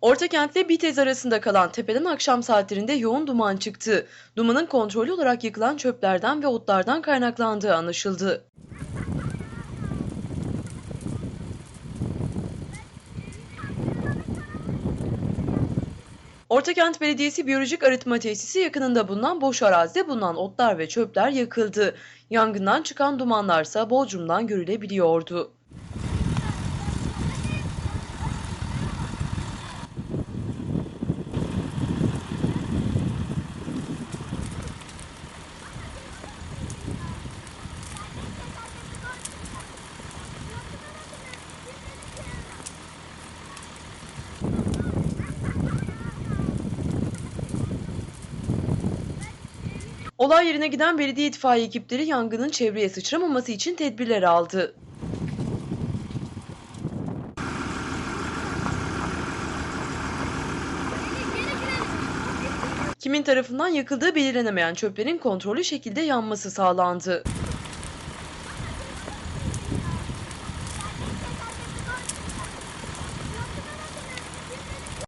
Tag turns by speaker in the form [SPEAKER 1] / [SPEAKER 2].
[SPEAKER 1] Ortakent ile Bitez arasında kalan tepeden akşam saatlerinde yoğun duman çıktı. Dumanın kontrollü olarak yıkılan çöplerden ve otlardan kaynaklandığı anlaşıldı. Ortakent Belediyesi Biyolojik Arıtma Tesisi yakınında bulunan boş arazide bulunan otlar ve çöpler yakıldı. Yangından çıkan dumanlarsa Bodrum'dan görülebiliyordu. Olay yerine giden belediye itfaiye ekipleri yangının çevreye sıçramaması için tedbirler aldı. Kimin tarafından yakıldığı belirlenemeyen çöplerin kontrollü şekilde yanması sağlandı.